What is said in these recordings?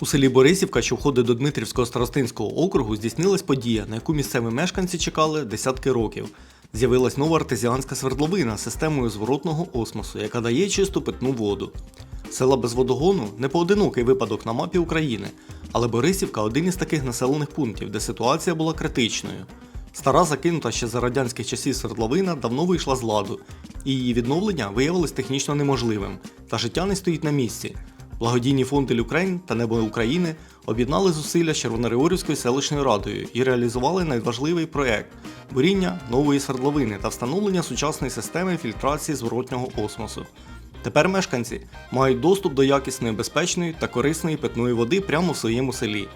У селі Борисівка, що входить до Дмитрівського старостинського округу, здійснилась подія, на яку місцеві мешканці чекали десятки років. З'явилась нова артезіанська свердловина з системою зворотного осмосу, яка дає чисту питну воду. Села без водогону не поодинокий випадок на мапі України, але Борисівка один із таких населених пунктів, де ситуація була критичною. Стара закинута ще за радянських часів свердловина давно вийшла з ладу, і її відновлення виявилось технічно неможливим, та життя не стоїть на місці. Благодійні фонди Люкрейн та Небо України об'єднали зусилля з Червоноригорівською селищною радою і реалізували найважливий проект буріння нової свердловини та встановлення сучасної системи фільтрації зворотнього осмосу. Тепер мешканці мають доступ до якісної, безпечної та корисної питної води прямо в своєму селі.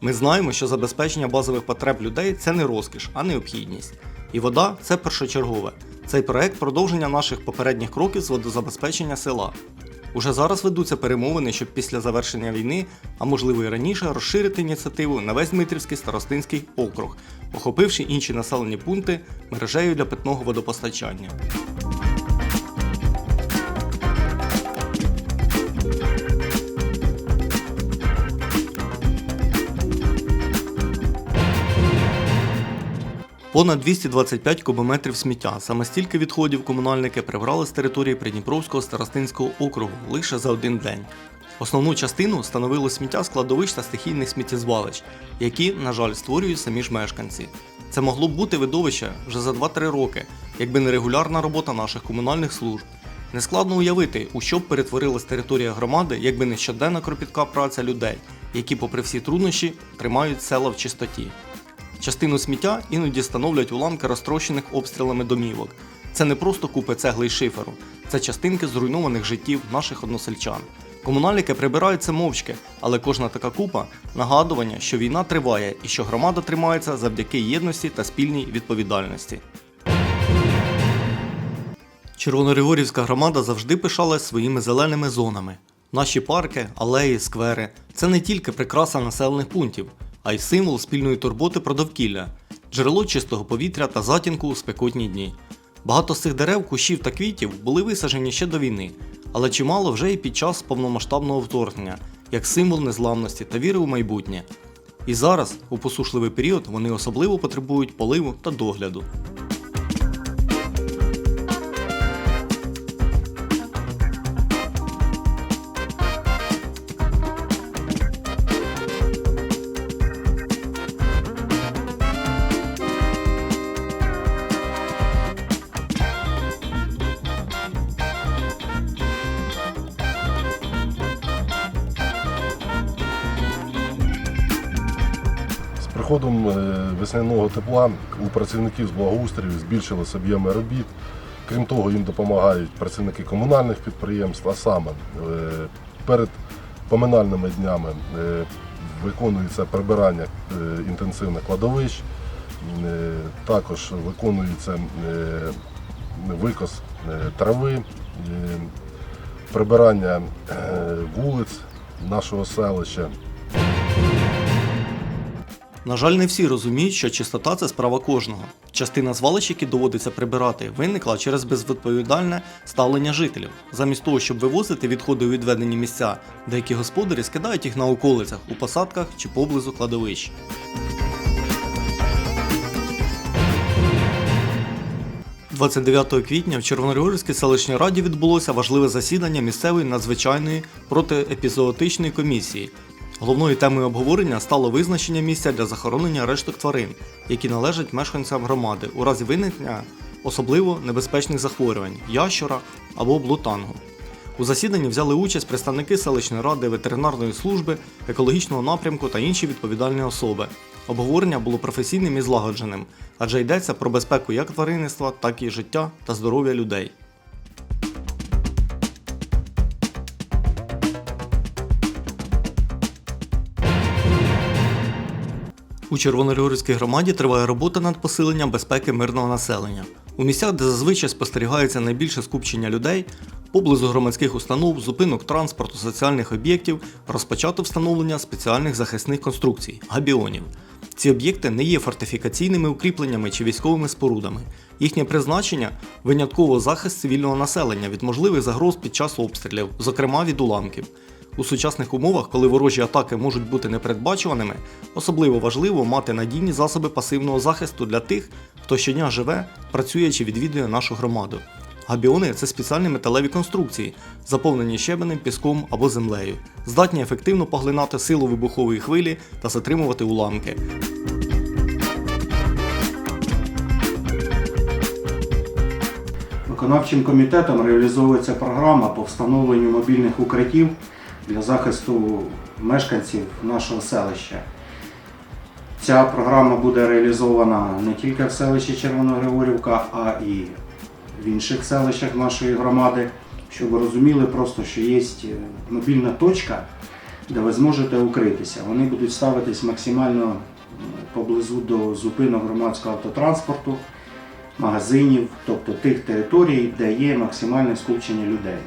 Ми знаємо, що забезпечення базових потреб людей це не розкіш, а необхідність. І вода це першочергове. Цей проект продовження наших попередніх кроків з водозабезпечення села. Уже зараз ведуться перемовини, щоб після завершення війни, а можливо і раніше, розширити ініціативу на весь Дмитрівський старостинський округ, охопивши інші населені пункти мережею для питного водопостачання. Понад 225 кубометрів сміття. Саме стільки відходів комунальники прибрали з території Придніпровського старостинського округу лише за один день. Основну частину становило сміття складовищ та стихійних сміттєзвалищ, які, на жаль, створюють самі ж мешканці. Це могло б бути видовище вже за 2-3 роки, якби не регулярна робота наших комунальних служб. Нескладно уявити, у що б перетворилась територія громади, якби не щоденна кропітка праця людей, які, попри всі труднощі, тримають села в чистоті. Частину сміття іноді становлять уламки розтрощених обстрілами домівок. Це не просто купи цегли й шиферу, це частинки зруйнованих життів наших односельчан. Комунальники прибирають це мовчки, але кожна така купа нагадування, що війна триває і що громада тримається завдяки єдності та спільній відповідальності. Червоноригорівська громада завжди пишалась своїми зеленими зонами. Наші парки, алеї, сквери це не тільки прикраса населених пунктів, а й символ спільної турботи про довкілля, джерело чистого повітря та затінку у спекотні дні. Багато з цих дерев, кущів та квітів були висаджені ще до війни, але чимало вже і під час повномасштабного вторгнення, як символ незламності та віри у майбутнє. І зараз, у посушливий період, вони особливо потребують поливу та догляду. Приходом е, весняного тепла у працівників з благоустрою збільшилися об'єми робіт. Крім того, їм допомагають працівники комунальних підприємств, а саме е, перед поминальними днями е, виконується прибирання інтенсивних кладовищ, також виконується викос трави, прибирання вулиць нашого селища. На жаль, не всі розуміють, що чистота це справа кожного. Частина звалищ, які доводиться прибирати, виникла через безвідповідальне ставлення жителів. Замість того, щоб вивозити відходи у відведені місця, деякі господарі скидають їх на околицях, у посадках чи поблизу кладовищ. – 29 квітня в Червоногорівській селищній раді відбулося важливе засідання місцевої надзвичайної протиепізоотичної комісії. Головною темою обговорення стало визначення місця для захоронення решток тварин, які належать мешканцям громади у разі виникнення особливо небезпечних захворювань ящора або блутангу. У засіданні взяли участь представники селищної ради, ветеринарної служби, екологічного напрямку та інші відповідальні особи. Обговорення було професійним і злагодженим, адже йдеться про безпеку як тваринництва, так і життя та здоров'я людей. У Червоногорівській громаді триває робота над посиленням безпеки мирного населення. У місцях, де зазвичай спостерігається найбільше скупчення людей, поблизу громадських установ, зупинок транспорту, соціальних об'єктів розпочато встановлення спеціальних захисних конструкцій габіонів. Ці об'єкти не є фортифікаційними укріпленнями чи військовими спорудами. Їхнє призначення винятково захист цивільного населення від можливих загроз під час обстрілів, зокрема від уламків. У сучасних умовах, коли ворожі атаки можуть бути непередбачуваними, особливо важливо мати надійні засоби пасивного захисту для тих, хто щодня живе, працює чи відвідує нашу громаду. Габіони це спеціальні металеві конструкції, заповнені щебенем, піском або землею, здатні ефективно поглинати силу вибухової хвилі та затримувати уламки. Виконавчим комітетом реалізовується програма по встановленню мобільних укриттів для захисту мешканців нашого селища. Ця програма буде реалізована не тільки в селищі Червоногригорівка, а і в інших селищах нашої громади, щоб ви розуміли просто, що є мобільна точка, де ви зможете укритися. Вони будуть ставитись максимально поблизу до зупинок громадського автотранспорту магазинів, тобто тих територій, де є максимальне скупчення людей.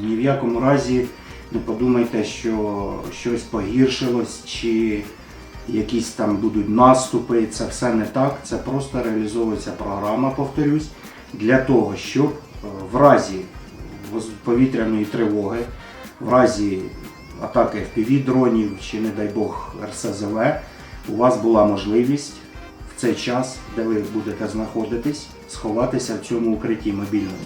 Ні в якому разі не подумайте, що щось погіршилось чи якісь там будуть наступи. Це все не так. Це просто реалізовується програма, повторюсь, для того, щоб е, в разі повітряної тривоги, в разі атаки FPV-дронів чи, не дай Бог, РСЗВ, у вас була можливість в цей час, де ви будете знаходитись, сховатися в цьому укритті мобільному.